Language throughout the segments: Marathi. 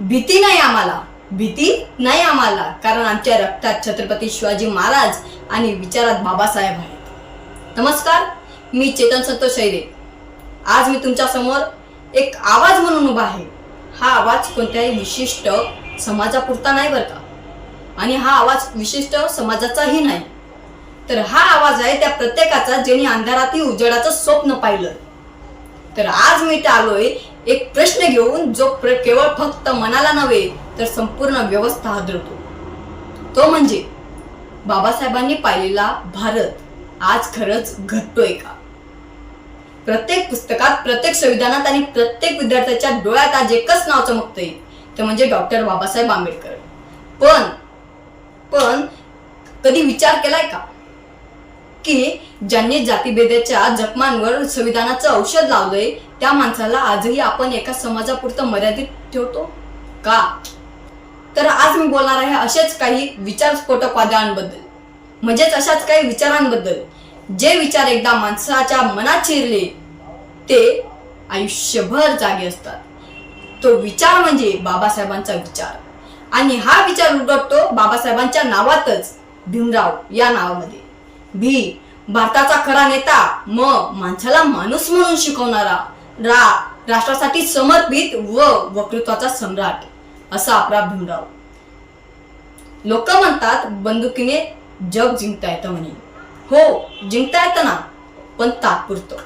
भीती नाही आम्हाला. भीती नाही आम्हाला. कारण आमच्या रक्तात छत्रपती शिवाजी महाराज आणि विचारात बाबासाहेब आहेत. नमस्कार मी चेतन संतोष शैरे. आज मी तुमच्यासमोर एक आवाज म्हणून उभा आहे. हा आवाज कोणत्याही विशिष्ट समाजापुरता नाही बरं का. आणि हा आवाज विशिष्ट समाजाचाही नाही. तर हा आवाज आहे त्या प्रत्येकाचा ज्यांनी अंधारातही उजेडाचं स्वप्न पाहिलं. तर आज मी इथे आलोय एक प्रश्न घेऊन जो प्र केवळ फक्त मनाला नव्हे तर संपूर्ण व्यवस्था हादरतो. तो म्हणजे बाबासाहेबांनी पाहिलेला भारत आज खरंच घटतोय का? प्रत्येक पुस्तकात प्रत्येक संविधानात आणि प्रत्येक विद्यार्थ्याच्या डोळ्यात आज एकच नाव चमकतंय. ते म्हणजे डॉक्टर बाबासाहेब आंबेडकर. पण पण कधी विचार केलाय का? की ज्यांनी जातीभेदाच्या जखमांवर संविधानाचं औषध लावलंय त्या माणसाला आजही आपण एका समाजापुरतं मर्यादित ठेवतो का? तर आज मी बोलणार आहे असेच काही विचारस्फोटक वादळांबद्दल म्हणजेच अशाच काही विचारांबद्दल. जे विचार एकदा माणसाच्या मनात शिरले ते आयुष्यभर जागे असतात. तो विचार म्हणजे बाबासाहेबांचा विचार. आणि हा विचार उलगडतो बाबासाहेबांच्या नावातच भीमराव या नावामध्ये. भी भारताचा खरा नेता म माणसाला माणूस म्हणून शिकवणारा रा राष्ट्रासाठी समर्पित व वक्तृत्वाचा सम्राट असा आपला भीमराव. लोक म्हणतात बंदुकीने जग जिंकता येतं म्हणे. हो जिंकता येतं ना पण तात्पुरतं.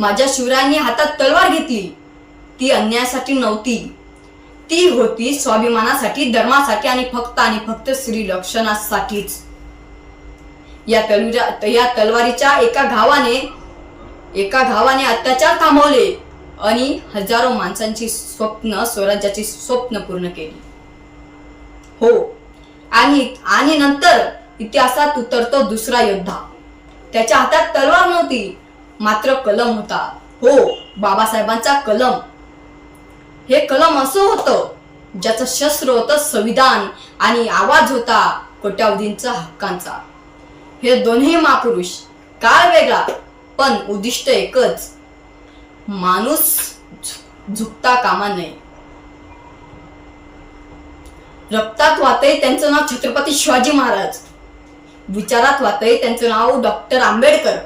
माझ्या शिवरायांनी हातात तलवार घेतली. ती अन्यायासाठी नव्हती. ती होती स्वाभिमानासाठी धर्मासाठी आणि फक्त आणि फक्त श्री लक्षणासाठीच. या तलुजा या तलवारीच्या एका घावाने एका घावाने अत्याचार थांबवले आणि हजारो माणसांची स्वप्न स्वराज्याची स्वप्न पूर्ण केली. हो आणि आणि नंतर इतिहासात उतरतो दुसरा योद्धा. त्याच्या हातात तलवार नव्हती मात्र कलम होता. हो बाबासाहेबांचा कलम. हे कलम असं होतं ज्याचं शस्त्र होतं संविधान आणि आवाज होता कोट्यावधींचा हक्कांचा. हे दोन्ही महापुरुष काळ वेगळा पण उद्दिष्ट एकच. माणूस झुकता कामा नये. रक्तात वाहतंय त्यांचं नाव छत्रपती शिवाजी महाराज. विचारात वाहतंय त्यांचं नाव डॉक्टर आंबेडकर.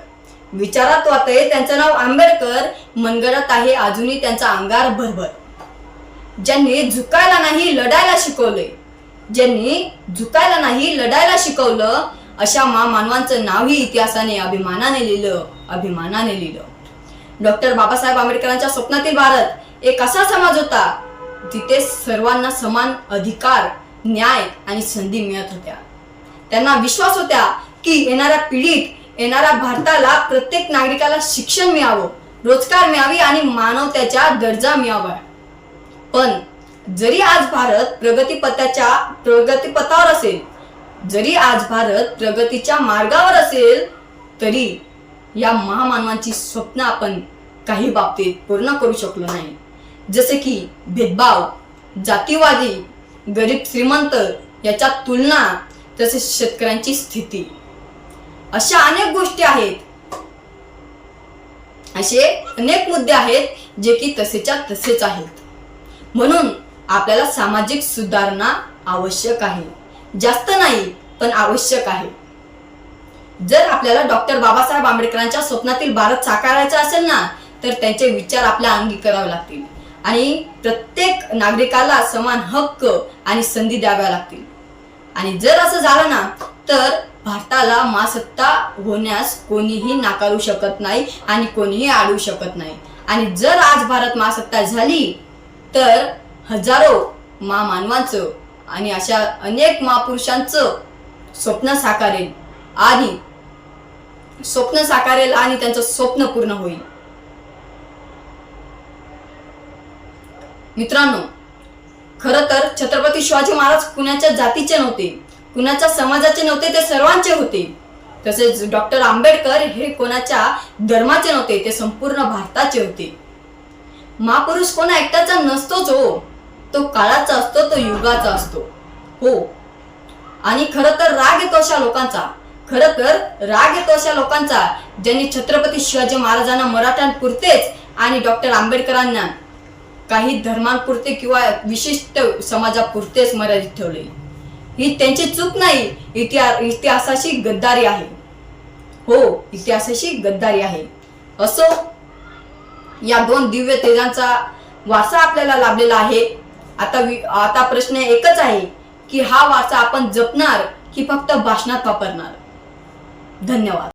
विचारात वाहतंय त्यांचं नाव आंबेडकर मनगडत आहे अजूनही त्यांचा अंगार भरभर. ज्यांनी झुकायला नाही लढायला शिकवले. ज्यांनी झुकायला नाही लढायला शिकवलं अशा मा मानवांचं नावही इतिहासाने अभिमानाने लिहिलं अभिमानाने लिहिलं. डॉक्टर बाबासाहेब आंबेडकरांच्या स्वप्नातील भारत एक असा समाज होता जिथे सर्वांना समान अधिकार न्याय आणि संधी मिळत होत्या. त्यांना विश्वास होत्या की येणाऱ्या पिढीत येणाऱ्या भारताला प्रत्येक नागरिकाला शिक्षण मिळावं रोजगार मिळावी आणि मानवतेच्या दर्जा मिळावा. पण जरी आज भारत प्रगतीपथाच्या प्रगतीपथावर असेल जरी आज भारत प्रगतीच्या मार्गावर असेल तरी या महामानवांची स्वप्न आपण काही बाबतीत पूर्ण करू शकलो नाही. जसे की भेदभाव जातीवादी गरीब श्रीमंत याच्या तुलना तसेच शेतकऱ्यांची स्थिती. अशा अनेक गोष्टी आहेत. असे अनेक मुद्दे आहेत जे की तसेच्या तसेच आहेत. म्हणून आपल्याला सामाजिक सुधारणा आवश्यक आहे. जास्त नाही पण आवश्यक आहे. जर आपल्याला डॉक्टर बाबासाहेब आंबेडकरांच्या स्वप्नातील भारत साकारायचा असेल ना तर त्यांचे विचार आपल्या अंगी करावे लागतील. आणि प्रत्येक नागरिकाला समान हक्क आणि संधी द्याव्या लागतील. आणि जर असं झालं ना तर भारताला महासत्ता होण्यास कोणीही नाकारू शकत नाही आणि कोणीही आडू शकत नाही. आणि जर आज भारत महासत्ता झाली तर हजारो महामानवांचं आणि अशा अनेक महापुरुषांचं स्वप्न साकारेल आणि स्वप्न साकारेल आणि त्यांचं स्वप्न पूर्ण होईल. मित्रांनो खर तर छत्रपती शिवाजी महाराज कुणाच्या जातीचे नव्हते कुणाच्या समाजाचे नव्हते ते सर्वांचे होते. तसेच डॉक्टर आंबेडकर हे कोणाच्या धर्माचे नव्हते ते संपूर्ण भारताचे होते. महापुरुष कोणा एकट्याचा नसतोच हो. तो काळाचा असतो तो युगाचा असतो. हो. आणि खरं तर राग येतो अशा लोकांचा. खरं तर राग येतो अशा लोकांचा ज्यांनी छत्रपती शिवाजी महाराजांना मराठ्यांपुरतेच आणि डॉक्टर आंबेडकरांना काही धर्मांपुरते किंवा विशिष्ट समाजापुरतेच मर्यादित ठेवले. ही त्यांची चूक नाही. इतिहास इतिहासाशी गद्दारी आहे. हो इतिहासाशी गद्दारी आहे. असो या दोन दिव्य तेजांचा वारसा आपल्याला लाभलेला आहे. आता आता प्रश्न एकच आहे की हा वारसा आपण जपणार की फक्त भाषणात वापरणार? धन्यवाद.